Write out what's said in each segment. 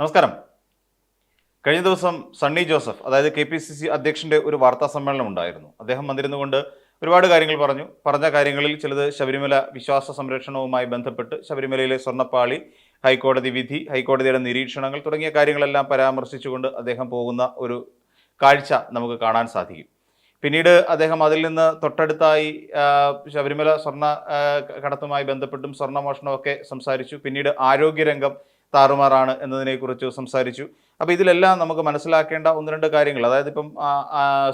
നമസ്കാരം. കഴിഞ്ഞ ദിവസം സണ്ണി ജോസഫ് അതായത് കെ പി സി സി അധ്യക്ഷന്റെ ഒരു വാർത്താ സമ്മേളനം ഉണ്ടായിരുന്നു. അദ്ദേഹം വന്നിരുന്നുകൊണ്ട് ഒരുപാട് കാര്യങ്ങൾ പറഞ്ഞു. പറഞ്ഞ കാര്യങ്ങളിൽ ചിലത് ശബരിമല വിശ്വാസ സംരക്ഷണവുമായി ബന്ധപ്പെട്ട് ശബരിമലയിലെ സ്വർണപ്പാളി ഹൈക്കോടതി വിധി ഹൈക്കോടതിയുടെ നിരീക്ഷണങ്ങൾ തുടങ്ങിയ കാര്യങ്ങളെല്ലാം പരാമർശിച്ചുകൊണ്ട് അദ്ദേഹം പോകുന്ന ഒരു കാഴ്ച നമുക്ക് കാണാൻ സാധിക്കും. പിന്നീട് അദ്ദേഹം അതിൽ നിന്ന് തൊട്ടടുത്തായി ശബരിമല സ്വർണ കടത്തുമായി ബന്ധപ്പെട്ടും സ്വർണമോഷണമൊക്കെ സംസാരിച്ചു. പിന്നീട് ആരോഗ്യരംഗം താറുമാറാണ് എന്നതിനെക്കുറിച്ച് സംസാരിച്ചു. അപ്പോൾ ഇതിലെല്ലാം നമുക്ക് മനസ്സിലാക്കേണ്ട ഒന്ന് രണ്ട് കാര്യങ്ങൾ. അതായത് ഇപ്പം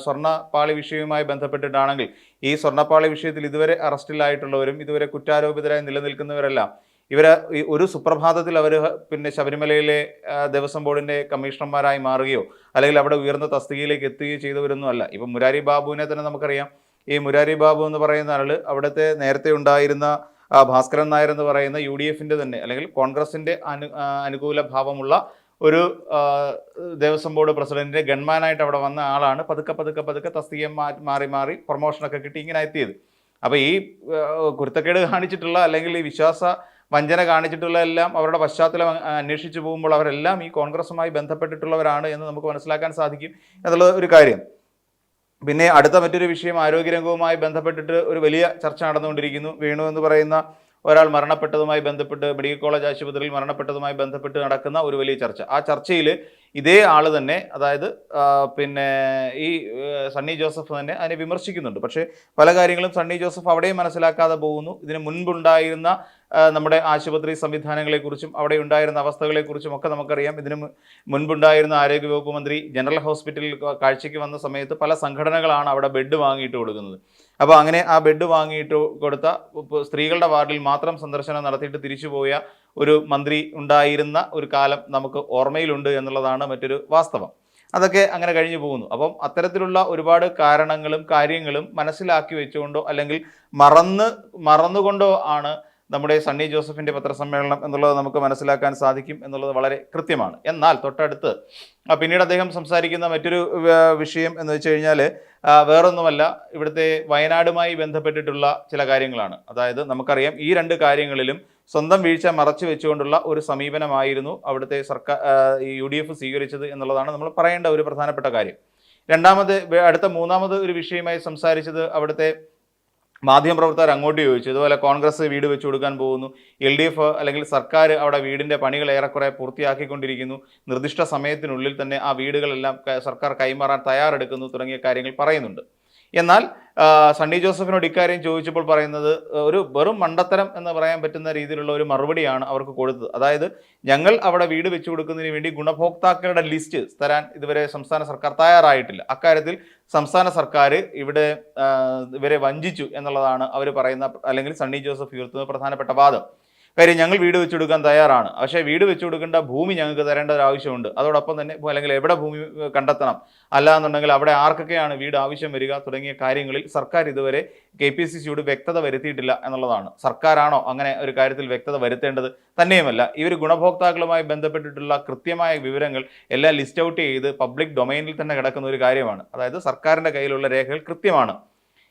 സ്വർണപ്പാളി വിഷയവുമായി ബന്ധപ്പെട്ടിട്ടാണെങ്കിൽ ഈ സ്വർണപ്പാളി വിഷയത്തിൽ ഇതുവരെ അറസ്റ്റിലായിട്ടുള്ളവരും ഇതുവരെ കുറ്റാരോപിതരായി നിലനിൽക്കുന്നവരെല്ലാം ഇവരെ ഒരു സുപ്രഭാതത്തിൽ അവർ പിന്നെ ശബരിമലയിലെ ദേവസ്വം ബോർഡിന്റെ കമ്മീഷണർമാരായി മാറുകയോ അല്ലെങ്കിൽ അവിടെ ഉയർന്ന തസ്തികയിലേക്ക് എത്തുകയോ ചെയ്തവരൊന്നും അല്ല. ഇപ്പം മുരാരി ബാബുവിനെ തന്നെ നമുക്കറിയാം. ഈ മുരാരി ബാബു എന്ന് പറയുന്ന ആൾ അവിടുത്തെ നേരത്തെ ഉണ്ടായിരുന്ന ഭാസ്കരൻ നായർ എന്ന് പറയുന്ന യു ഡി എഫിന്റെ തന്നെ അല്ലെങ്കിൽ കോൺഗ്രസിന്റെ അനു അനുകൂല ഭാവമുള്ള ഒരു ദേവസ്വം ബോർഡ് പ്രസിഡന്റിന്റെ ഗൺമാനായിട്ട് അവിടെ വന്ന ആളാണ് പതുക്കെ പതുക്കെ പതുക്കെ തസ്തികം മാറി മാറി പ്രൊമോഷനൊക്കെ കിട്ടി ഇങ്ങനെ എത്തിയത്. അപ്പോൾ ഈ കുരുത്തക്കേട് കാണിച്ചിട്ടുള്ള അല്ലെങ്കിൽ ഈ വിശ്വാസ വഞ്ചന കാണിച്ചിട്ടുള്ള എല്ലാം അവരുടെ പശ്ചാത്തലം അന്വേഷിച്ചു പോകുമ്പോൾ അവരെല്ലാം ഈ കോൺഗ്രസുമായി ബന്ധപ്പെട്ടിട്ടുള്ളവരാണ് എന്ന് നമുക്ക് മനസ്സിലാക്കാൻ സാധിക്കും എന്നുള്ള ഒരു കാര്യം. പിന്നെ അടുത്ത മറ്റൊരു വിഷയം ആരോഗ്യരംഗവുമായി ബന്ധപ്പെട്ടിട്ട് ഒരു വലിയ ചർച്ച നടന്നുകൊണ്ടിരിക്കുന്നു. വേണു എന്ന് പറയുന്ന ഒരാൾ മരണപ്പെട്ടതുമായി ബന്ധപ്പെട്ട് മെഡിക്കൽ കോളേജ് ആശുപത്രിയിൽ മരണപ്പെട്ടതുമായി ബന്ധപ്പെട്ട് നടക്കുന്ന ഒരു വലിയ ചർച്ച. ആ ചർച്ചയിൽ ഇതേ ആൾ തന്നെ അതായത് പിന്നെ ഈ സണ്ണി ജോസഫ് തന്നെ അതിനെ വിമർശിക്കുന്നുണ്ട്. പക്ഷേ പല കാര്യങ്ങളും സണ്ണി ജോസഫ് അവിടെയും മനസ്സിലാക്കാതെ പോകുന്നു. ഇതിന് മുൻപുണ്ടായിരുന്ന നമ്മുടെ ആശുപത്രി സംവിധാനങ്ങളെക്കുറിച്ചും അവിടെ ഉണ്ടായിരുന്ന അവസ്ഥകളെക്കുറിച്ചും ഒക്കെ നമുക്കറിയാം. ഇതിന് മുൻപുണ്ടായിരുന്ന ആരോഗ്യവകുപ്പ് മന്ത്രി ജനറൽ ഹോസ്പിറ്റലിൽ കാഴ്ചയ്ക്ക് വന്ന സമയത്ത് പല സംഘടനകളാണ് അവിടെ ബെഡ് വാങ്ങിയിട്ട് കൊടുക്കുന്നത്. അപ്പോൾ അങ്ങനെ ആ ബെഡ് വാങ്ങിയിട്ട് കൊടുത്ത സ്ത്രീകളുടെ വാർഡിൽ മാത്രം സന്ദർശനം നടത്തിയിട്ട് തിരിച്ചുപോയ ഒരു മന്ത്രി ഉണ്ടായിരുന്ന ഒരു കാലം നമുക്ക് ഓർമ്മയിലുണ്ട് എന്നുള്ളതാണ് മറ്റൊരു വാസ്തവം. അതൊക്കെ അങ്ങനെ കഴിഞ്ഞു പോകുന്നു. അപ്പം അത്തരത്തിലുള്ള ഒരുപാട് കാരണങ്ങളും കാര്യങ്ങളും മനസ്സിലാക്കി വെച്ചുകൊണ്ടോ അല്ലെങ്കിൽ മറന്ന് മറന്നുകൊണ്ടോ ആണ് നമ്മുടെ സണ്ണി ജോസഫിന്റെ പത്രസമ്മേളനം എന്നുള്ളത് നമുക്ക് മനസ്സിലാക്കാൻ സാധിക്കും എന്നുള്ളത് വളരെ കൃത്യമാണ്. എന്നാൽ തൊട്ടടുത്ത് പിന്നീട് അദ്ദേഹം സംസാരിക്കുന്ന മറ്റൊരു വിഷയം എന്ന് വെച്ച് കഴിഞ്ഞാൽ വേറൊന്നുമല്ല ഇവിടുത്തെ വയനാടുമായി ബന്ധപ്പെട്ടിട്ടുള്ള ചില കാര്യങ്ങളാണ്. അതായത് നമുക്കറിയാം ഈ രണ്ട് കാര്യങ്ങളിലും സ്വന്തം വീഴ്ച മറച്ചു വെച്ചുകൊണ്ടുള്ള ഒരു സമീപനമായിരുന്നു അവിടുത്തെ സർക്കാർ യു ഡി എഫ് സ്വീകരിച്ചത് എന്നുള്ളതാണ് നമ്മൾ പറയേണ്ട ഒരു പ്രധാനപ്പെട്ട കാര്യം. രണ്ടാമത് അടുത്ത മൂന്നാമത് ഒരു വിഷയമായി സംസാരിച്ചത് അവിടുത്തെ മാധ്യമപ്രവർത്തകർ അങ്ങോട്ട് ചോദിച്ചു ഇതുപോലെ കോൺഗ്രസ് വീട് വെച്ചു കൊടുക്കാൻ പോകുന്നു. എൽ ഡി എഫ് അല്ലെങ്കിൽ സർക്കാർ അവിടെ വീടിന്റെ പണികൾ ഏറെക്കുറെ പൂർത്തിയാക്കിക്കൊണ്ടിരിക്കുന്നു. നിർദ്ദിഷ്ട സമയത്തിനുള്ളിൽ തന്നെ ആ വീടുകളെല്ലാം സർക്കാർ കൈമാറാൻ തയ്യാറെടുക്കുന്നു തുടങ്ങിയ കാര്യങ്ങൾ പറയുന്നുണ്ട്. എന്നാൽ സണ്ണി ജോസഫിനോട് ഇക്കാര്യം ചോദിച്ചപ്പോൾ പറയുന്നത് ഒരു വെറും മണ്ടത്തരം എന്ന് പറയാൻ പറ്റുന്ന രീതിയിലുള്ള ഒരു മറുപടിയാണ് അവർക്ക് കൊടുത്തത്. അതായത് ഞങ്ങൾ അവിടെ വീട് വെച്ചു കൊടുക്കുന്നതിന് വേണ്ടി ഗുണഭോക്താക്കളുടെ ലിസ്റ്റ് തരാൻ ഇതുവരെ സംസ്ഥാന സർക്കാർ തയ്യാറായിട്ടില്ല. അക്കാര്യത്തിൽ സംസ്ഥാന സർക്കാർ ഇവിടെ ഇവരെ വഞ്ചിച്ചു എന്നുള്ളതാണ് അവർ പറയുന്ന അല്ലെങ്കിൽ സണ്ണി ജോസഫ് ഉയർത്തുന്ന പ്രധാനപ്പെട്ട വാദം. കാര്യം ഞങ്ങൾ വീട് വെച്ചു കൊടുക്കാൻ തയ്യാറാണ്. പക്ഷേ വീട് വെച്ചു കൊടുക്കേണ്ട ഭൂമി ഞങ്ങൾക്ക് തരേണ്ട ഒരു ആവശ്യമുണ്ട്. അതോടൊപ്പം തന്നെ അല്ലെങ്കിൽ എവിടെ ഭൂമി കണ്ടെത്തണം. അല്ലാന്നുണ്ടെങ്കിൽ അവിടെ ആർക്കൊക്കെയാണ് വീട് ആവശ്യം വരിക തുടങ്ങിയ കാര്യങ്ങളിൽ സർക്കാർ ഇതുവരെ കെ പി സി സിയോട് വ്യക്തത വരുത്തിയിട്ടില്ല എന്നുള്ളതാണ്. സർക്കാരാണോ അങ്ങനെ ഒരു കാര്യത്തിൽ വ്യക്തത വരുത്തേണ്ടത്? തന്നെയുമല്ല ഇവർ ഗുണഭോക്താക്കളുമായി ബന്ധപ്പെട്ടിട്ടുള്ള കൃത്യമായ വിവരങ്ങൾ എല്ലാം ലിസ്റ്റ് ഔട്ട് ചെയ്ത് പബ്ലിക് ഡൊമൈനിൽ തന്നെ കിടക്കുന്ന ഒരു കാര്യമാണ്. അതായത് സർക്കാരിന്റെ കയ്യിലുള്ള രേഖകൾ കൃത്യമാണ്.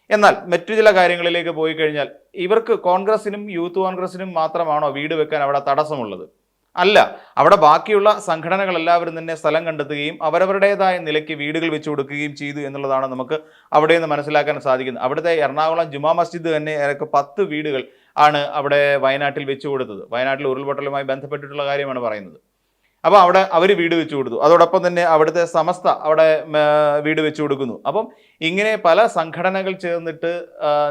എന്നാൽ മറ്റു ചില കാര്യങ്ങളിലേക്ക് പോയി കഴിഞ്ഞാൽ ഇവർക്ക് കോൺഗ്രസിനും യൂത്ത് കോൺഗ്രസിനും മാത്രമാണോ വീട് വെക്കാൻ അവിടെ തടസ്സമുള്ളത്? അല്ല അവിടെ ബാക്കിയുള്ള സംഘടനകൾ എല്ലാവരും തന്നെ സ്ഥലം കണ്ടെത്തുകയും അവരവരുടേതായ നിലയ്ക്ക് വീടുകൾ വെച്ചു കൊടുക്കുകയും ചെയ്തു എന്നുള്ളതാണ് നമുക്ക് അവിടെ നിന്ന് മനസ്സിലാക്കാൻ സാധിക്കുന്നത്. അവിടുത്തെ എറണാകുളം ജുമാ മസ്ജിദ് തന്നെ ഏതൊക്കെ പത്ത് വീടുകൾ ആണ് അവിടെ വയനാട്ടിൽ വെച്ചു കൊടുത്തത്. വയനാട്ടിൽ ഉരുൾപൊട്ടലുമായി ബന്ധപ്പെട്ടിട്ടുള്ള കാര്യമാണ് പറയുന്നത്. അപ്പോൾ അവിടെ അവർ വീട് വെച്ചു കൊടുത്തു. അതോടൊപ്പം തന്നെ അവിടുത്തെ സമസ്ത അവിടെ വീട് വെച്ചു കൊടുക്കുന്നു. അപ്പം ഇങ്ങനെ പല സംഘടനകൾ ചേർന്നിട്ട്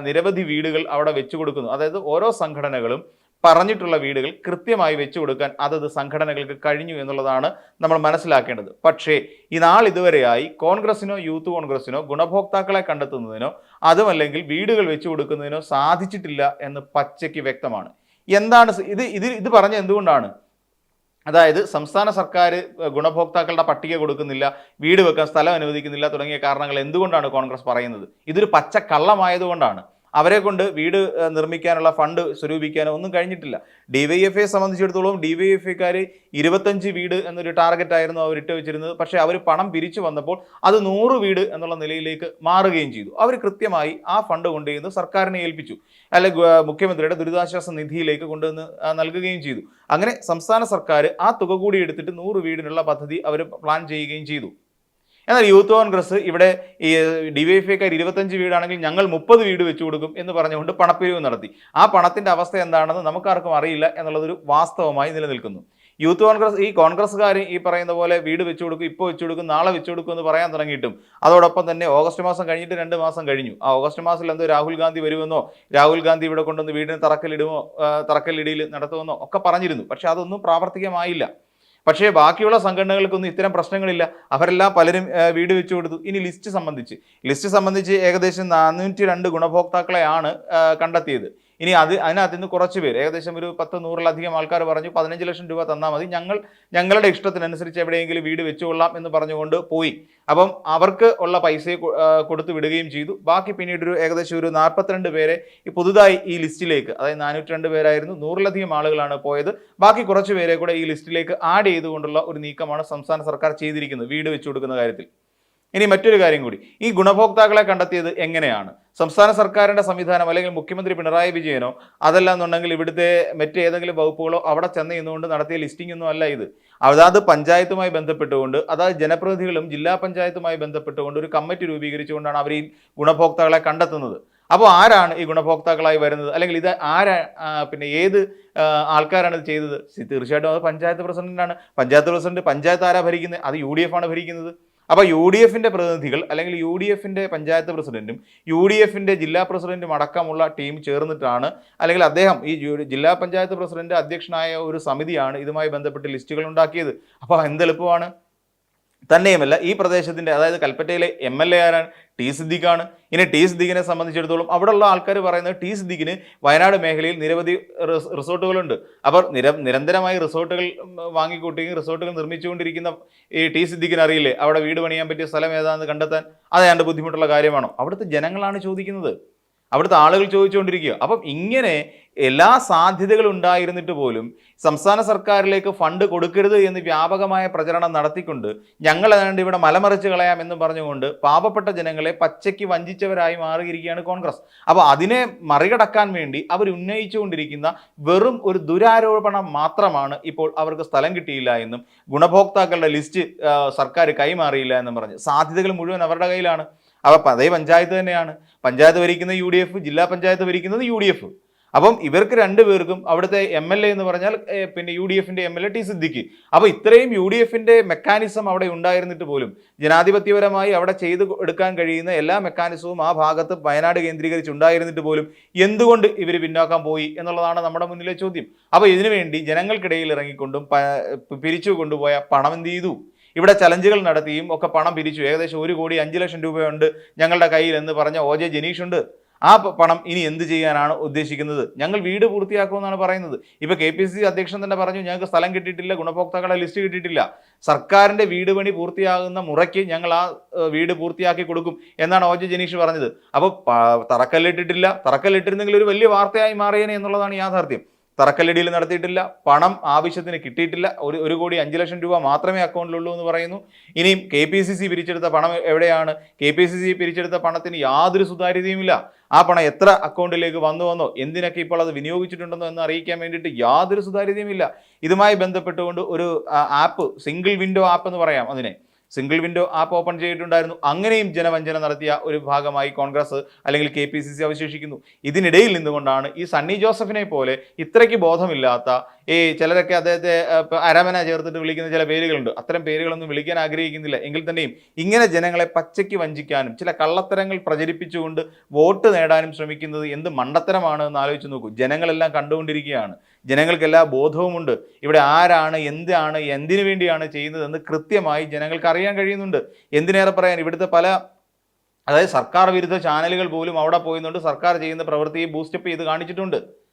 നിരവധി വീടുകൾ അവിടെ വെച്ചു കൊടുക്കുന്നു. അതായത് ഓരോ സംഘടനകളും പറഞ്ഞിട്ടുള്ള വീടുകൾ കൃത്യമായി വെച്ചു കൊടുക്കാൻ അതത് സംഘടനകൾക്ക് കഴിഞ്ഞു എന്നുള്ളതാണ് നമ്മൾ മനസ്സിലാക്കേണ്ടത്. പക്ഷേ ഈ നാളിതുവരെയായി കോൺഗ്രസിനോ യൂത്ത് കോൺഗ്രസിനോ ഗുണഭോക്താക്കളെ കണ്ടെത്തുന്നതിനോ അതുമല്ലെങ്കിൽ വീടുകൾ വെച്ചു കൊടുക്കുന്നതിനോ സാധിച്ചിട്ടില്ല എന്ന് പച്ചയ്ക്ക് വ്യക്തമാണ്. എന്താണ് ഇത് ഇത് ഇത് പറഞ്ഞ എന്തുകൊണ്ടാണ്? അതായത് സംസ്ഥാന സർക്കാർ ഗുണഭോക്താക്കളുടെ പട്ടിക കൊടുക്കുന്നില്ല വീട് വെക്കാൻ സ്ഥലം അനുവദിക്കുന്നില്ല തുടങ്ങിയ കാരണങ്ങൾ എന്തുകൊണ്ടാണ് കോൺഗ്രസ് പറയുന്നത്? ഇതൊരു പച്ച കള്ളമായതുകൊണ്ടാണ് അവരെ കൊണ്ട് വീട് നിർമ്മിക്കാനുള്ള ഫണ്ട് സ്വരൂപിക്കാനോ ഒന്നും കഴിഞ്ഞിട്ടില്ല. ഡി വൈ എഫ് ഡിവൈഎഫ്ഐയെ സംബന്ധിച്ചിടത്തോളം ഡി വൈ എഫ് ഐക്കാർ ഇരുപത്തഞ്ച് വീട് എന്നൊരു ടാർഗറ്റ് ആയിരുന്നു അവർ ഇട്ട് വെച്ചിരുന്നത്. പക്ഷേ അവർ പണം പിരിച്ചു വന്നപ്പോൾ അത് നൂറ് വീട് എന്നുള്ള നിലയിലേക്ക് മാറുകയും ചെയ്തു. അവർ കൃത്യമായി ആ ഫണ്ട് കൊണ്ടുവന്ന് സർക്കാരിനെ ഏൽപ്പിച്ചു. അല്ലെ മുഖ്യമന്ത്രിയുടെ ദുരിതാശ്വാസ നിധിയിലേക്ക് കൊണ്ടുവന്ന് നൽകുകയും ചെയ്തു. അങ്ങനെ സംസ്ഥാന സർക്കാർ ആ തുക കൂടി എടുത്തിട്ട് നൂറ് വീടിനുള്ള പദ്ധതി അവർ പ്ലാൻ ചെയ്യുകയും ചെയ്തു. എന്നാൽ യൂത്ത് കോൺഗ്രസ് ഇവിടെ ഈ ഡിവൈഎഫ്ഐക്കാർ ഇരുപത്തഞ്ച് വീടാണെങ്കിൽ ഞങ്ങൾ മുപ്പത് വീട് വെച്ചു കൊടുക്കും എന്ന് പറഞ്ഞുകൊണ്ട് പണപ്പിരിവ് നടത്തി. ആ പണത്തിന്റെ അവസ്ഥ എന്താണെന്ന് നമുക്കാർക്കും അറിയില്ല എന്നുള്ളതൊരു വാസ്തവമായി നിലനിൽക്കുന്നു. യൂത്ത് കോൺഗ്രസ് ഈ കോൺഗ്രസ്സുകാർ ഈ പറയുന്ന പോലെ വീട് വെച്ചു കൊടുക്കും ഇപ്പോൾ വെച്ചു കൊടുക്കും നാളെ വെച്ചു കൊടുക്കും എന്ന് പറയാൻ തുടങ്ങിയിട്ടും അതോടൊപ്പം തന്നെ ഓഗസ്റ്റ് മാസം കഴിഞ്ഞിട്ട് രണ്ട് മാസം കഴിഞ്ഞു. ആ ഓഗസ്റ്റ് മാസത്തിൽ എന്തോ രാഹുൽ ഗാന്ധി വരുമെന്നോ രാഹുൽ ഗാന്ധി ഇവിടെ കൊണ്ടുവന്ന് വീടിന് തറക്കല്ലിടുമോ തറക്കല്ലിടിയിൽ നടത്തുമെന്നോ ഒക്കെ പറഞ്ഞിരുന്നു. പക്ഷേ അതൊന്നും പ്രാവർത്തികമായില്ല. പക്ഷേ ബാക്കിയുള്ള സംഘടനകൾക്കൊന്നും ഇത്തരം പ്രശ്നങ്ങളില്ല. അവരെല്ലാം പലരും വീട് വെച്ചു കൊടുത്തു. ഇനി ലിസ്റ്റ് സംബന്ധിച്ച്. ലിസ്റ്റ് സംബന്ധിച്ച് ഏകദേശം നാനൂറ്റി രണ്ട് ഗുണഭോക്താക്കളെയാണ് കണ്ടെത്തിയത്. ഇനി അത് അതിനകത്ത് നിന്ന് കുറച്ച് പേര് ഏകദേശം ഒരു പത്ത് നൂറിലധികം ആൾക്കാർ പറഞ്ഞു പതിനഞ്ച് ലക്ഷം രൂപ തന്നാൽ മതി. ഞങ്ങൾ ഞങ്ങളുടെ ഇഷ്ടത്തിനനുസരിച്ച് എവിടെയെങ്കിലും വീട് വെച്ചുകൊള്ളാം എന്ന് പറഞ്ഞുകൊണ്ട് പോയി. അപ്പം അവർക്ക് ഉള്ള പൈസ കൊടുത്തു വിടുകയും ചെയ്തു. ബാക്കി പിന്നീട് ഒരു ഏകദേശം ഒരു നാൽപ്പത്തിരണ്ട് പേരെ ഈ പുതുതായി ഈ ലിസ്റ്റിലേക്ക് അതായത് നാനൂറ്റി രണ്ട് പേരായിരുന്നു നൂറിലധികം ആളുകളാണ് പോയത്. ബാക്കി കുറച്ച് പേരെ കൂടെ ഈ ലിസ്റ്റിലേക്ക് ആഡ് ചെയ്തുകൊണ്ടുള്ള ഒരു നീക്കമാണ് സംസ്ഥാന സർക്കാർ ചെയ്തിരിക്കുന്നത് വീട് വെച്ചു കൊടുക്കുന്ന കാര്യത്തിൽ. ഇനി മറ്റൊരു കാര്യം കൂടി. ഈ ഗുണഭോക്താക്കളെ കണ്ടെത്തിയത് എങ്ങനെയാണ്? സംസ്ഥാന സർക്കാരിന്റെ സംവിധാനം അല്ലെങ്കിൽ മുഖ്യമന്ത്രി പിണറായി വിജയനോ അതല്ല എന്നുണ്ടെങ്കിൽ ഇവിടുത്തെ മറ്റേതെങ്കിലും വകുപ്പുകളോ അവിടെ ചെന്ന് നിന്നുകൊണ്ട് നടത്തിയ ലിസ്റ്റിംഗ് ഒന്നും അല്ല ഇത്. അതാത് പഞ്ചായത്തുമായി ബന്ധപ്പെട്ടുകൊണ്ട് അതായത് ജനപ്രതിനിധികളും ജില്ലാ പഞ്ചായത്തുമായി ബന്ധപ്പെട്ടുകൊണ്ട് ഒരു കമ്മിറ്റി രൂപീകരിച്ചുകൊണ്ടാണ് അവർ ഈ ഗുണഭോക്താക്കളെ കണ്ടെത്തുന്നത്. അപ്പോൾ ആരാണ് ഈ ഗുണഭോക്താക്കളായി വരുന്നത്? അല്ലെങ്കിൽ ഇത് ആരാ പിന്നെ ഏത് ആൾക്കാരാണ് ഇത് ചെയ്തത്? തീർച്ചയായിട്ടും അത് പഞ്ചായത്ത് പ്രസിഡന്റാണ് പഞ്ചായത്ത് പ്രസിഡന്റ് പഞ്ചായത്ത് ആരാ ഭരിക്കുന്നത്? അത് യു ആണ് ഭരിക്കുന്നത്. അപ്പോൾ യു ഡി എഫിന്റെ പ്രതിനിധികൾ അല്ലെങ്കിൽ യു ഡി എഫിന്റെ പഞ്ചായത്ത് പ്രസിഡന്റും യു ഡി എഫിന്റെ ജില്ലാ പ്രസിഡന്റും അടക്കമുള്ള ടീം ചേർന്നിട്ടാണ് അല്ലെങ്കിൽ അദ്ദേഹം ഈ ജില്ലാ പഞ്ചായത്ത് പ്രസിഡന്റ് അധ്യക്ഷനായ ഒരു സമിതിയാണ് ഇതുമായി ബന്ധപ്പെട്ട് ലിസ്റ്റുകൾ ഉണ്ടാക്കിയത്. അപ്പോൾ എന്തെളുപ്പമാണ് തന്നെയുമല്ല ഈ പ്രദേശത്തിന്റെ അതായത് കൽപ്പറ്റയിലെ എം എൽ എ ആരാണ്? ടി സിദ്ദിഖാണ്. ഇനി ടി സിദ്ദിഖിനെ സംബന്ധിച്ചിടത്തോളം അവിടെയുള്ള ആൾക്കാർ പറയുന്നത് ടി സിദ്ദിഖിന് വയനാട് മേഖലയിൽ നിരവധി റിസ് റിസോർട്ടുകളുണ്ട്. അവർ നിര നിരന്തരമായി റിസോർട്ടുകൾ വാങ്ങിക്കൂട്ടുകയും റിസോർട്ടുകൾ നിർമ്മിച്ചുകൊണ്ടിരിക്കുന്ന ഈ ടി സിദ്ദിഖിന് അറിയില്ലേ? അവിടെ വീട് പണിയാൻ പറ്റിയ സ്ഥലം ഏതാണെന്ന് കണ്ടെത്താൻ അത് ബുദ്ധിമുട്ടുള്ള കാര്യമാണോ? അവിടുത്തെ ജനങ്ങളാണ് ചോദിക്കുന്നത്. അവിടുത്തെ ആളുകൾ ചോദിച്ചുകൊണ്ടിരിക്കുക. അപ്പം ഇങ്ങനെ എല്ലാ സാധ്യതകളും ഉണ്ടായിരുന്നിട്ട് പോലും സംസ്ഥാന സർക്കാരിലേക്ക് ഫണ്ട് കൊടുക്കരുത് എന്ന് വ്യാപകമായ പ്രചരണം നടത്തിക്കൊണ്ട് ഞങ്ങൾ ഇവിടെ മലമറിച്ച് കളയാം എന്ന് പറഞ്ഞുകൊണ്ട് പാവപ്പെട്ട ജനങ്ങളെ പച്ചയ്ക്ക് വഞ്ചിച്ചവരായി മാറിയിരിക്കുകയാണ് കോൺഗ്രസ്. അപ്പോൾ അതിനെ മറികടക്കാൻ വേണ്ടി അവർ ഉന്നയിച്ചുകൊണ്ടിരിക്കുന്ന വെറും ഒരു ദുരാരോപണം മാത്രമാണ് ഇപ്പോൾ അവർക്ക് സ്ഥലം കിട്ടിയില്ല എന്നും ഗുണഭോക്താക്കളുടെ ലിസ്റ്റ് സർക്കാർ കൈമാറിയില്ല എന്നും പറഞ്ഞ് സാധ്യതകൾ മുഴുവൻ അവരുടെ കയ്യിലാണ്. അവ അതേ പഞ്ചായത്ത് തന്നെയാണ്. പഞ്ചായത്ത് ഭരിക്കുന്നത് യു ഡി എഫ് ജില്ലാ പഞ്ചായത്ത് ഭരിക്കുന്നത് യു ഡി എഫ് അപ്പം ഇവർക്ക് രണ്ടുപേർക്കും അവിടുത്തെ എം എൽ എ എന്ന് പറഞ്ഞാൽ പിന്നെ യു ഡി എഫിന്റെ M L A T Siddique അപ്പോൾ ഇത്രയും യു ഡി എഫിന്റെ മെക്കാനിസം അവിടെ ഉണ്ടായിരുന്നിട്ട് പോലും ജനാധിപത്യപരമായി അവിടെ ചെയ്ത് എടുക്കാൻ കഴിയുന്ന എല്ലാ മെക്കാനിസവും ആ ഭാഗത്ത് വയനാട് കേന്ദ്രീകരിച്ച് ഉണ്ടായിരുന്നിട്ട് പോലും എന്തുകൊണ്ട് ഇവർ പിന്നോക്കാൻ പോയി എന്നുള്ളതാണ് നമ്മുടെ മുന്നിലെ ചോദ്യം. അപ്പോൾ ഇതിനുവേണ്ടി ജനങ്ങൾക്കിടയിൽ ഇറങ്ങിക്കൊണ്ടും പിരിച്ചു കൊണ്ടുപോയ പണം എന്ത് ചെയ്തു? ഇവിടെ ചലഞ്ചുകൾ നടത്തിയും ഒക്കെ പണം പിരിച്ചു. ഏകദേശം ഒരു കോടി അഞ്ച് ലക്ഷം രൂപയുണ്ട് ഞങ്ങളുടെ കയ്യിൽ എന്ന് പറഞ്ഞ ഒ ജെ ജനീഷുണ്ട്. ആ പണം ഇനി എന്ത് ചെയ്യാനാണ് ഉദ്ദേശിക്കുന്നത്? ഞങ്ങൾ വീട് പൂർത്തിയാക്കുമെന്നാണ് പറയുന്നത്. ഇപ്പൊ കെ പി സി അധ്യക്ഷൻ തന്നെ പറഞ്ഞു ഞങ്ങൾക്ക് സ്ഥലം കിട്ടിയിട്ടില്ല ഗുണഭോക്താക്കളുടെ ലിസ്റ്റ് കിട്ടിയിട്ടില്ല. സർക്കാരിന്റെ വീട് പണി പൂർത്തിയാകുന്ന മുറയ്ക്ക് ഞങ്ങൾ ആ വീട് പൂർത്തിയാക്കി കൊടുക്കും എന്നാണ് ഒ ജെ ജനീഷ് പറഞ്ഞത്. അപ്പോൾ തറക്കല്ലിട്ടിട്ടില്ല. തറക്കല്ലിട്ടിരുന്നെങ്കിൽ ഒരു വലിയ വാർത്തയായി മാറിയേനെ എന്നുള്ളതാണ് യാഥാർത്ഥ്യം. തറക്കല്ലിടിയിൽ നടത്തിയിട്ടില്ല പണം ആവശ്യത്തിന് കിട്ടിയിട്ടില്ല. ഒരു ഒരു കോടി അഞ്ച് ലക്ഷം രൂപ മാത്രമേ അക്കൗണ്ടിലുള്ളൂ എന്ന് പറയുന്നു. ഇനിയും കെ പി സി സി പിരിച്ചെടുത്ത പണം എവിടെയാണ്? കെ പി സി സി പിരിച്ചെടുത്ത പണത്തിന് യാതൊരു സുതാര്യതയുമില്ല. ആ പണം എത്ര അക്കൗണ്ടിലേക്ക് വന്നു വന്നോ എന്തിനൊക്കെ ഇപ്പോൾ അത് വിനിയോഗിച്ചിട്ടുണ്ടെന്നോ എന്ന് അറിയിക്കാൻ വേണ്ടിയിട്ട് യാതൊരു സുതാര്യതയുമില്ല. ഇതുമായി ബന്ധപ്പെട്ടുകൊണ്ട് ഒരു ആപ്പ് സിംഗിൾ വിൻഡോ ആപ്പ് എന്ന് പറയാം അതിനെ. സിംഗിൾ വിൻഡോ ആപ്പ് ഓപ്പൺ ചെയ്തിട്ടുണ്ടായിരുന്നു. അങ്ങനെയും ജനവഞ്ചന നടത്തിയ ഒരു ഭാഗമായി കോൺഗ്രസ് അല്ലെങ്കിൽ കെ പി സി സി അവശേഷിക്കുന്നു. ഇതിനിടയിൽ നിന്നുകൊണ്ടാണ് ഈ സണ്ണി ജോസഫിനെ പോലെ ഇത്രയ്ക്ക് ബോധമില്ലാത്ത ഈ ചിലരൊക്കെ അദ്ദേഹത്തെ അരമന ചേർത്തിട്ട് വിളിക്കുന്ന ചില പേരുകളുണ്ട്. അത്തരം പേരുകളൊന്നും വിളിക്കാൻ ആഗ്രഹിക്കുന്നില്ല. എങ്കിൽ തന്നെയും ഇങ്ങനെ ജനങ്ങളെ പച്ചയ്ക്ക് വഞ്ചിക്കാനും ചില കള്ളത്തരങ്ങൾ പ്രചരിപ്പിച്ചുകൊണ്ട് വോട്ട് നേടാനും ശ്രമിക്കുന്നത് എന്ത് മണ്ടത്തരമാണ് എന്ന് ആലോചിച്ച് നോക്കൂ. ജനങ്ങളെല്ലാം കണ്ടുകൊണ്ടിരിക്കുകയാണ്. ജനങ്ങൾക്ക് എല്ലാ ബോധവുമുണ്ട്. ഇവിടെ ആരാണ് എന്താണ് എന്തിനു വേണ്ടിയാണ് ചെയ്യുന്നതെന്ന് കൃത്യമായി ജനങ്ങൾക്ക് അറിയാൻ കഴിയുന്നുണ്ട്. എന്തിനേറെ പറയാൻ? ഇവിടുത്തെ പല അതായത് സർക്കാർ വിരുദ്ധ ചാനലുകൾ പോലും അവിടെ പോയിന്നുണ്ട്. സർക്കാർ ചെയ്യുന്ന പ്രവൃത്തിയെ ബൂസ്റ്റപ്പ് ചെയ്ത് കാണിച്ചിട്ടുണ്ട്.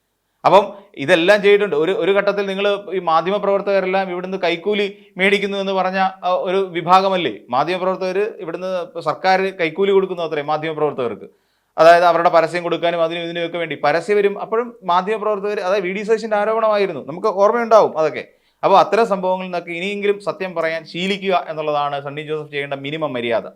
അപ്പം ഇതെല്ലാം ചെയ്തിട്ടുണ്ട്. ഒരു ഒരു ഘട്ടത്തിൽ നിങ്ങൾ ഈ മാധ്യമപ്രവർത്തകരെല്ലാം ഇവിടുന്ന് കൈക്കൂലി മേടിക്കുന്നു എന്ന് പറഞ്ഞ ഒരു വിഭാഗമല്ലേ? മാധ്യമപ്രവർത്തകർ ഇവിടുന്ന് സർക്കാർ കൈക്കൂലി കൊടുക്കുന്നു അത്രേ മാധ്യമ പ്രവർത്തകർക്ക് അതായത് അവരുടെ പരസ്യം കൊടുക്കാനും അതിനും ഇതിനുമൊക്കെ വേണ്ടി. പരസ്യം വരും അപ്പോഴും മാധ്യമപ്രവർത്തകർ അതായത് വി ഡി സതീശന്റെ ആരോപണമായിരുന്നു. നമുക്ക് ഓർമ്മയുണ്ടാവും അതൊക്കെ. അപ്പോൾ അത്തരം സംഭവങ്ങളിൽ നിന്നൊക്കെ ഇനിയെങ്കിലും സത്യം പറയാൻ ശീലിക്കുക എന്നുള്ളതാണ് സണ്ണി ജോസഫ് ചെയ്യേണ്ട മിനിമം മര്യാദ.